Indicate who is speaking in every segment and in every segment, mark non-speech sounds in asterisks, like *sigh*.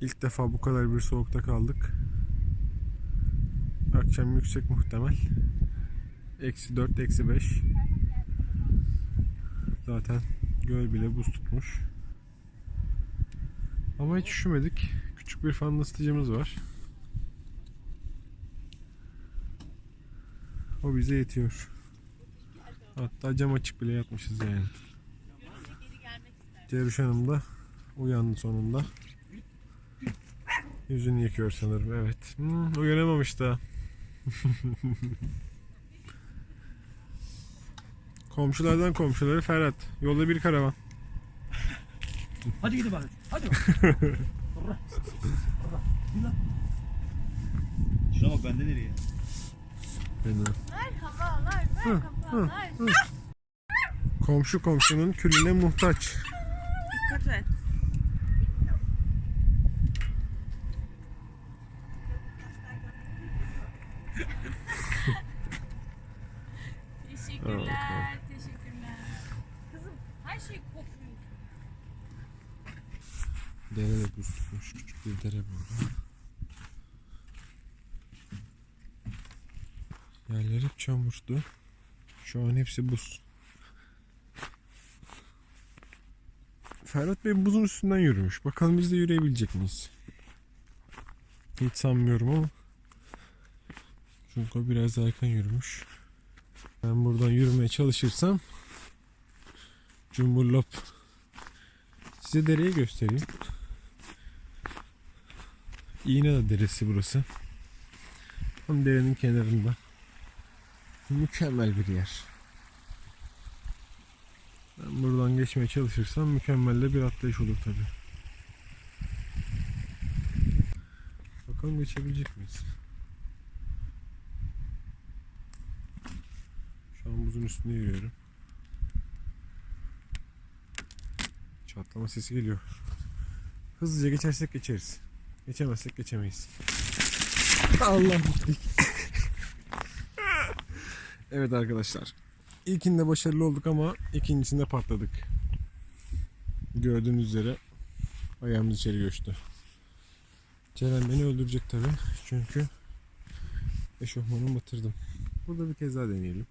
Speaker 1: İlk defa bu kadar bir soğukta kaldık. Akşam yüksek muhtemel. Eksi 4, eksi 5. Zaten göl bile buz tutmuş. Ama hiç üşümedik. Küçük bir fan ısıtıcımız var. O bize yetiyor. Hatta cam açık bile yatmışız yani. Ceruş Hanım da uyandı sonunda. Yüzünü yıkıyor sanırım evet. Hmm, uyanamamış da. *laughs* Komşulardan komşuları Ferhat. Yolda bir karavan.
Speaker 2: Hadi gidin bakayım. Hadi. *laughs* Şuna bak bende nereye?
Speaker 3: Merhabalar, merhabalar.
Speaker 1: Komşu komşunun külüne muhtaç.
Speaker 3: Dikkat et. teşekkürler, teşekkürler. Kızım her şey kokuyor.
Speaker 1: Dere de buz tutmuş. Küçük bir dere burada. Çamurdu. Şu an hepsi buz. Ferhat Bey buzun üstünden yürümüş. Bakalım biz de yürüyebilecek miyiz? Hiç sanmıyorum ama. Çünkü o biraz erken yürümüş. Ben buradan yürümeye çalışırsam Cumburlop Size dereyi göstereyim. İğne deresi burası. Tam derenin kenarında. Mükemmel bir yer. Ben buradan geçmeye çalışırsam mükemmel de bir atlayış olur tabi. Bakalım geçebilecek miyiz? Şu an buzun üstünde yürüyorum. Çatlama sesi geliyor. Hızlıca geçersek geçeriz. Geçemezsek geçemeyiz. *laughs* Allah gittik. Evet arkadaşlar. İlkinde başarılı olduk ama ikincisinde patladık. Gördüğünüz üzere ayağımız içeri göçtü. Ceren beni öldürecek tabi. Çünkü eşofmanımı batırdım. Burada bir kez daha deneyelim.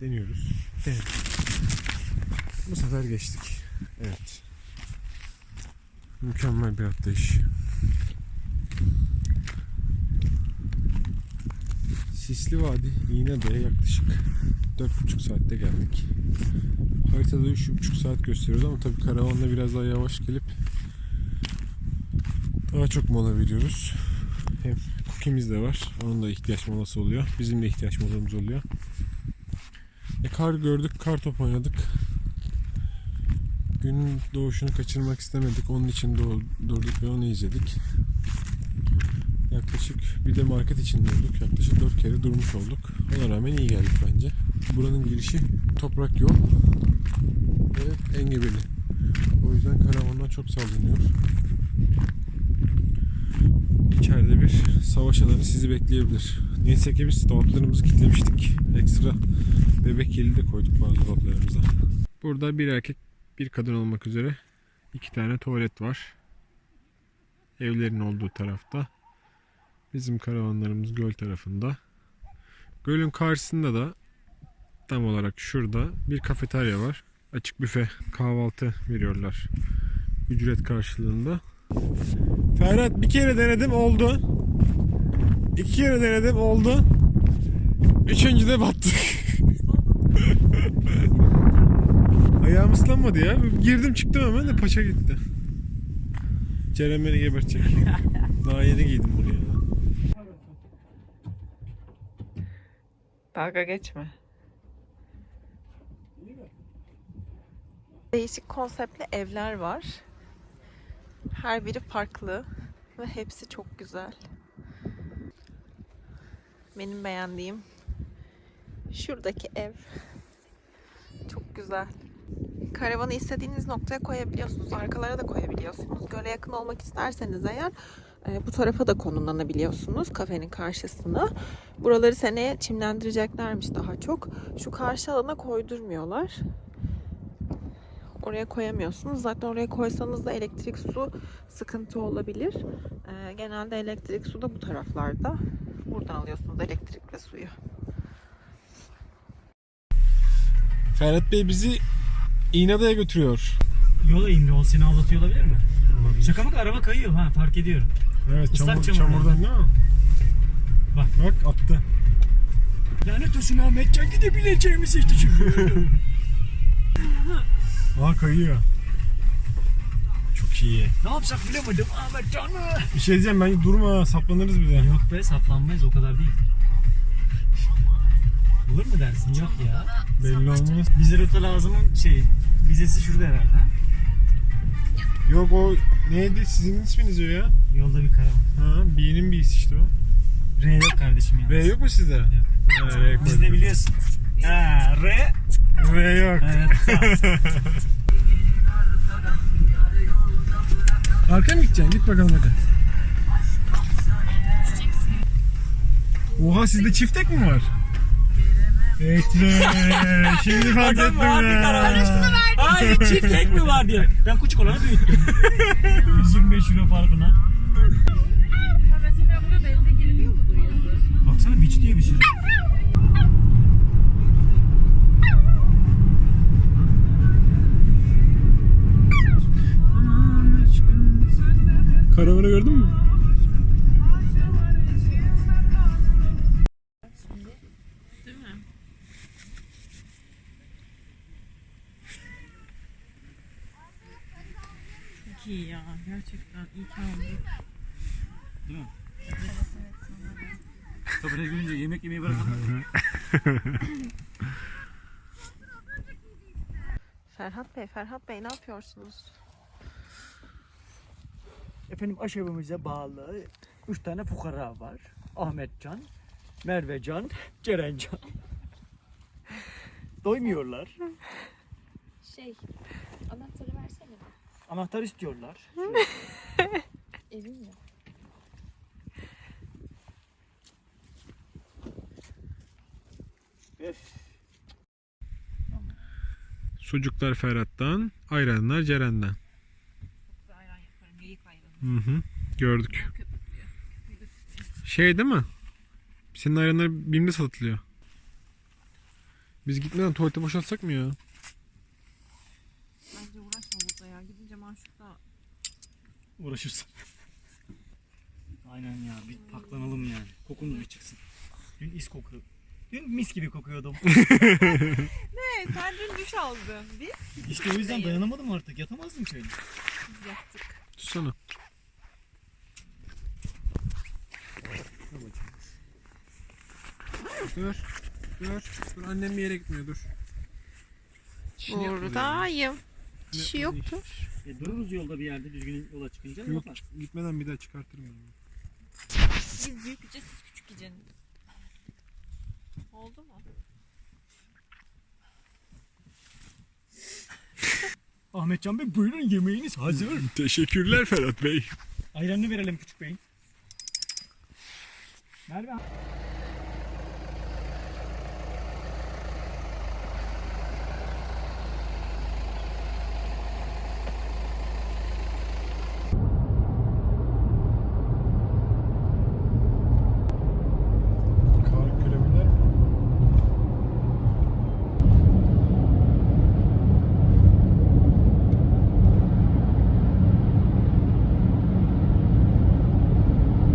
Speaker 1: Deniyoruz. Denedik. Bu sefer geçtik. Evet. Mükemmel bir atlayış. Sisli Vadi İğneada'ya yaklaşık 4,5 saatte geldik. Haritada 3,5 saat gösteriyordu ama tabii karavanla biraz daha yavaş gelip daha çok mola veriyoruz. Hem cookie'miz de var. Onun da ihtiyaç molası oluyor. Bizim de ihtiyaç molamız oluyor. E kar gördük, kar top oynadık. Günün doğuşunu kaçırmak istemedik. Onun için durduk ve onu izledik. Yaklaşık bir de market için durduk. Yaklaşık 4 kere durmuş olduk. Ona rağmen iyi geldik bence. Buranın girişi toprak yol ve engebeli. O yüzden karavanlar çok sallanıyor. İçeride bir savaş alanı sizi bekleyebilir. Neyse ki biz dolaplarımızı kilitlemiştik. Ekstra bebek yeli de koyduk bazı dolaplarımıza. Burada bir erkek bir kadın olmak üzere iki tane tuvalet var. Evlerin olduğu tarafta. Bizim karavanlarımız göl tarafında. Gölün karşısında da tam olarak şurada bir kafeterya var. Açık büfe kahvaltı veriyorlar. Ücret karşılığında. Ferhat bir kere denedim oldu. İki kere denedim oldu. Üçüncüde battık. *laughs* Ayağım ıslanmadı ya. Girdim çıktım hemen de paça gitti. Ceren beni gebertecek. Daha yeni giydim bunu ya.
Speaker 4: Dalga geçme. Değişik konseptli evler var. Her biri farklı ve hepsi çok güzel. Benim beğendiğim şuradaki ev çok güzel. Karavanı istediğiniz noktaya koyabiliyorsunuz. Arkalara da koyabiliyorsunuz. Göle yakın olmak isterseniz eğer bu tarafa da konumlanabiliyorsunuz kafenin karşısına. Buraları seneye çimlendireceklermiş daha çok. Şu karşı alana koydurmuyorlar. oraya koyamıyorsunuz. Zaten oraya koysanız da elektrik su sıkıntı olabilir. Ee, genelde elektrik su da bu taraflarda. Buradan alıyorsunuz elektrik ve suyu.
Speaker 1: Ferhat Bey bizi İğneada'ya götürüyor.
Speaker 2: Yola indi. O seni aldatıyor olabilir mi? Şaka mı? Araba kayıyor. Ha fark ediyorum.
Speaker 1: Evet
Speaker 2: Islak
Speaker 1: çamur,
Speaker 2: çamurdan.
Speaker 1: çamurdan değil mi?
Speaker 2: Bak.
Speaker 1: Bak attı.
Speaker 2: Lanet olsun Ahmetcan gidebileceğimi seçti *laughs* çünkü.
Speaker 1: Aa kayıyor. Çok iyi.
Speaker 2: ne yapsak bilemedim Ahmetcan.
Speaker 1: Bir şey diyeceğim ben durma saplanırız bir de.
Speaker 2: Yok be saplanmayız o kadar değil. Olur mu dersin? Yok ya.
Speaker 1: Belli olmaz.
Speaker 2: Bize rota lazımın şey vizesi şurada herhalde. ha?
Speaker 1: Yok o neydi sizin isminiz o ya?
Speaker 2: Yolda bir karavan.
Speaker 1: Ha, B'nin B'si işte o.
Speaker 2: R yok kardeşim ya.
Speaker 1: R yok mu sizde? Ha, R
Speaker 2: de biliyorsun. Ha, R.
Speaker 1: R yok.
Speaker 2: Evet. *laughs*
Speaker 1: Arkaya mı gideceksin? Git bakalım hadi. Oha sizde çift tek mi var? Evet. Şimdi fark ettim ya.
Speaker 2: Hayır çift tek mi var diye. Ben küçük olanı büyüttüm. *laughs* 125 euro farkına.
Speaker 4: Çok iyi ya. Gerçekten iyi ki aldık.
Speaker 2: Değil mi? Tabii gelince yemek yemeyi bırakalım. *laughs*
Speaker 4: Ferhat Bey, Ferhat Bey ne yapıyorsunuz?
Speaker 2: Efendim aşevimize bağlı 3 tane fukara var. Ahmetcan, Mervecan, Cerencan. Doymuyorlar.
Speaker 3: Şey, anahtarı versene.
Speaker 2: Anahtar istiyorlar.
Speaker 3: Evim *laughs* mi?
Speaker 1: Sucuklar Ferhat'tan, ayranlar Ceren'den.
Speaker 4: Ayran yaparım, ayranı.
Speaker 1: Hı hı. Gördük. Şey değil mi? Senin ayranlar BİM'de satılıyor. Biz gitmeden tuvalete boşaltsak mı ya?
Speaker 4: Bence uğraşma burada ya. Gidince maşukta
Speaker 2: Uğraşırsın. Aynen ya bir paklanalım yani. Kokumuz bir çıksın. Dün is kokuyor. Dün mis gibi kokuyordum. *laughs*
Speaker 4: Ne? Sen dün duş aldın. Biz
Speaker 2: işte o yüzden dayanamadım artık. Yatamazdım şöyle.
Speaker 4: yattık.
Speaker 1: Tutsana. Dur. Dur. Dur annem bir yere gitmiyor dur.
Speaker 4: Buradayım.
Speaker 1: Yapmadı
Speaker 4: yoktur.
Speaker 2: E, dururuz yolda bir yerde düzgün yola çıkınca.
Speaker 1: Yok
Speaker 2: yapar.
Speaker 1: gitmeden bir daha çıkartırım ben.
Speaker 4: Biz büyük yiyeceğiz, siz küçük yiyeceksiniz. Oldu mu?
Speaker 2: Ahmetcan Bey buyurun yemeğiniz hazır. *laughs*
Speaker 1: Teşekkürler Ferhat Bey.
Speaker 2: Ayranını verelim küçük bey. Merve.